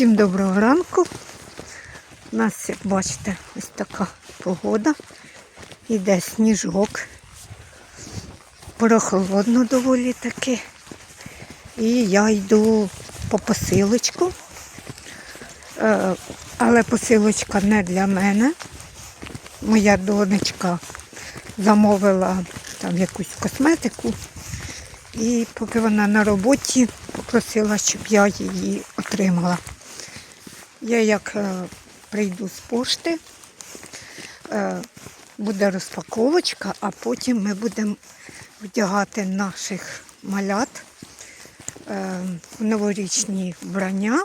Всім доброго ранку. У нас, як бачите, ось така погода. Іде сніжок. Прохолодно доволі таки. І я йду по посилочку. Е, Але посилочка не для мене. Моя донечка замовила там якусь косметику. І поки вона на роботі, попросила, щоб я її отримала. Я як е, прийду з пошти, е, буде розпаковочка, а потім ми будемо вдягати наших малят е, в новорічні вбрання,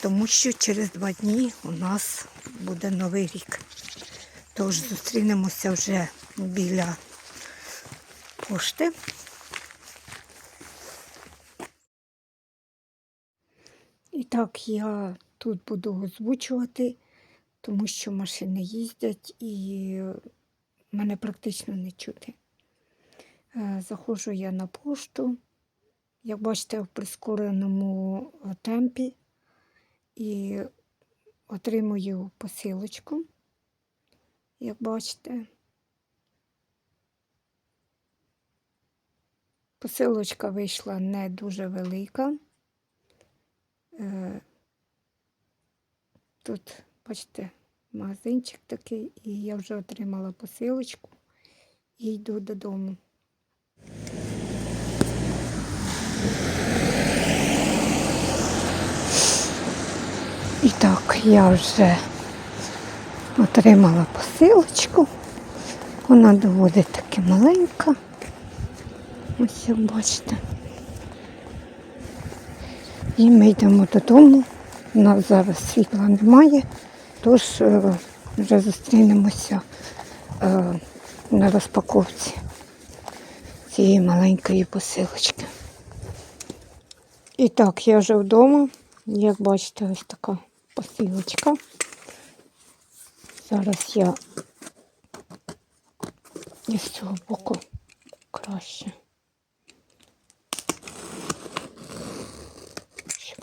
тому що через два дні у нас буде новий рік. Тож зустрінемося вже біля пошти. І так, я тут буду озвучувати, тому що машини їздять і мене практично не чути. Е, Заходжу я на пошту, як бачите, в прискореному е, темпі і отримую посилочку, як бачите. Посилочка вийшла не дуже велика. Е, Тут, бачите, магазинчик такий, і я вже отримала посилочку і йду додому. І так, я вже отримала посилочку. Вона доволі таки маленька. Ось бачите. І ми йдемо додому. У нас зараз світла немає, тож е, вже зустрінемося е, на розпаковці цієї маленької посилочки. І так, я вже вдома. Як бачите, ось така посилочка. Зараз я із цього боку краще.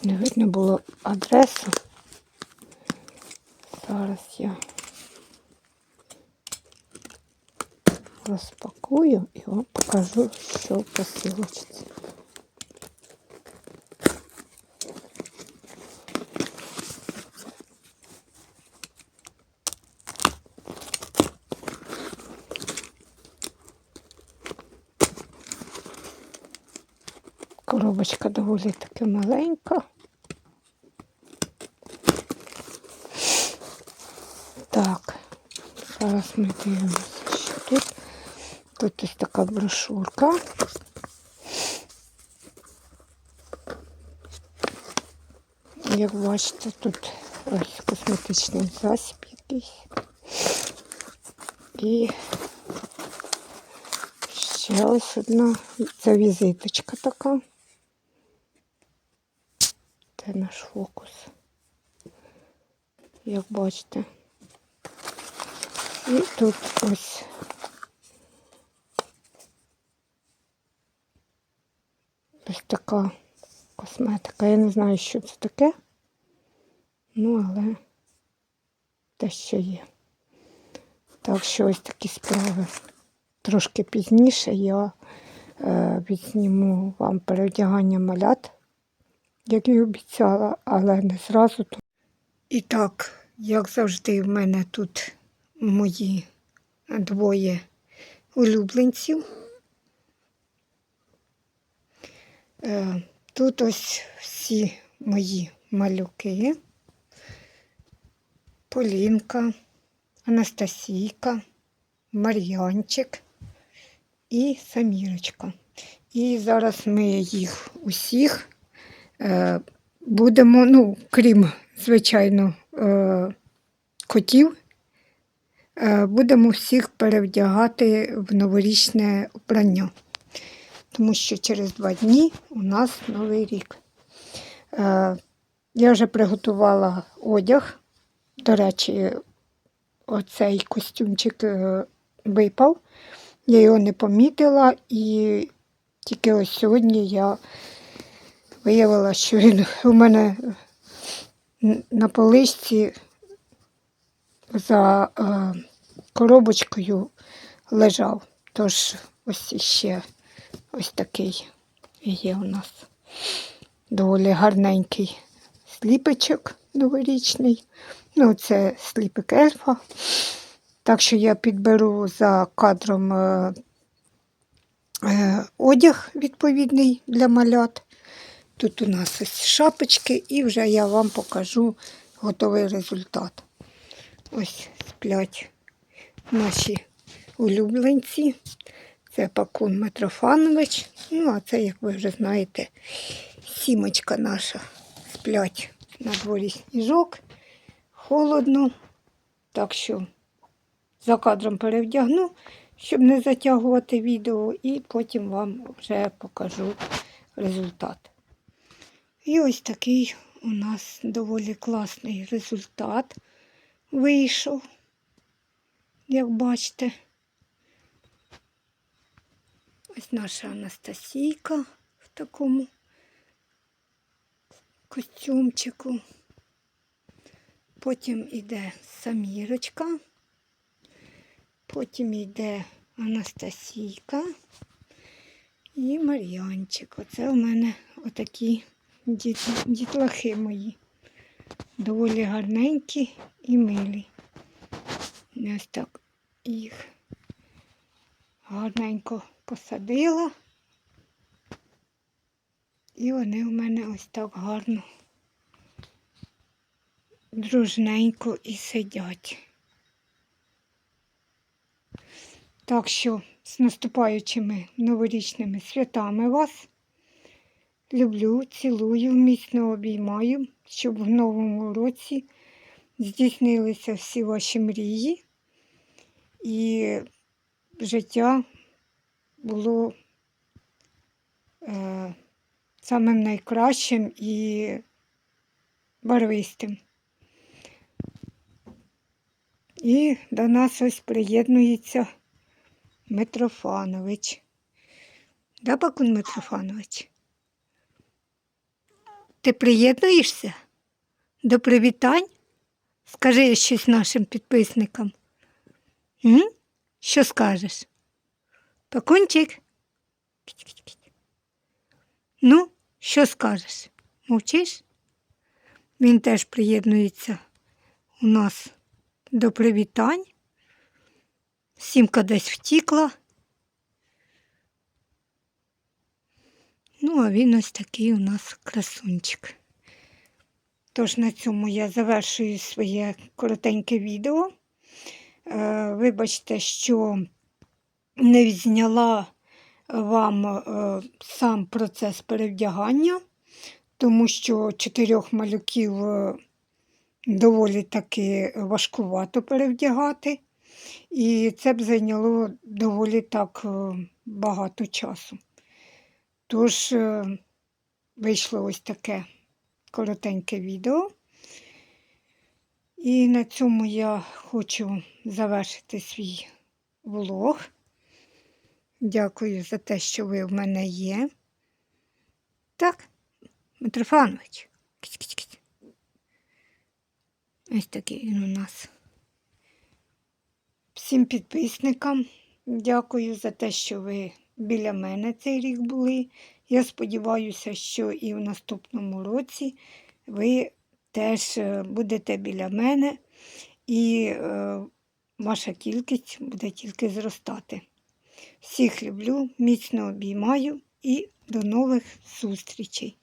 Не видно було адресу. Зараз я розпакую і вам покажу, що в посилочці. Коробочка доволі таки маленька. Так, зараз ми дивимося, що тут. Тут ось така брошурка. Як бачите, тут ось косметичний засіб якийсь. І ще ось одна. Це візиточка така. Це наш фокус. Як бачите. І тут ось ось така косметика. Я не знаю, що це таке. Ну, але те, що є. Так що ось такі справи. Трошки пізніше я е, відсніму вам переодягання малят, як і обіцяла, але не зразу. І так, як завжди, в мене тут мої двоє улюбленців. Е, Тут ось всі мої малюки. Полінка, Анастасійка, Мар'янчик і Самірочка. І зараз ми їх усіх е, будемо, ну, крім, звичайно, е, котів, будемо всіх перевдягати в новорічне вбрання. Тому що через два дні у нас новий рік. Е, я вже приготувала одяг. До речі, оцей костюмчик е, випав. Я його не помітила і тільки ось сьогодні я виявила, що він у мене на поличці за е, коробочкою лежав. Тож ось іще ось такий є у нас доволі гарненький сліпичок новорічний. Ну, це сліпик ельфа. Так що я підберу за кадром е, е, одяг відповідний для малят. Тут у нас ось шапочки, і вже я вам покажу готовий результат. Ось сплять наші улюбленці. Це Пакун Митрофанович. Ну, а це, як ви вже знаєте, сімочка наша. Сплять на дворі сніжок, холодно. Так що за кадром перевдягну, щоб не затягувати відео, і потім вам вже покажу результат. І ось такий у нас доволі класний результат вийшов, як бачите. Ось наша Анастасійка в такому костюмчику. Потім іде Самірочка. Потім йде Анастасійка і Мар'янчик. Оце у мене отакі діт- дітлахи мої. Доволі гарненькі і милі. Ось так їх гарненько посадила. І вони у мене ось так гарно, дружненько і сидять. Так що з наступаючими новорічними святами вас. Люблю, цілую, міцно обіймаю, щоб в новому році здійснилися всі ваші мрії і життя було е, самим найкращим і барвистим. І до нас ось приєднується Митрофанович. Да, Бакун Митрофанович? Ти приєднуєшся до привітань? Скажи щось нашим підписникам. М? Що скажеш? Пакунчик? Ну, що скажеш? Мовчиш? Він теж приєднується у нас до привітань. Сімка десь втікла. Ну, а він ось такий у нас красунчик. Тож на цьому я завершую своє коротеньке відео. Е, Вибачте, що не відзняла вам е, сам процес перевдягання, тому що чотирьох малюків е, доволі таки важкувато перевдягати. І це б зайняло доволі так багато часу. Тож е, вийшло ось таке коротеньке відео. І на цьому я хочу завершити свій влог. Дякую за те, що ви в мене є. Так, Митрофанович. Ось такий він у нас. Всім підписникам дякую за те, що ви біля мене цей рік були. Я сподіваюся, що і в наступному році ви теж е, будете біля мене і е, ваша кількість буде тільки зростати. Всіх люблю, міцно обіймаю і до нових зустрічей!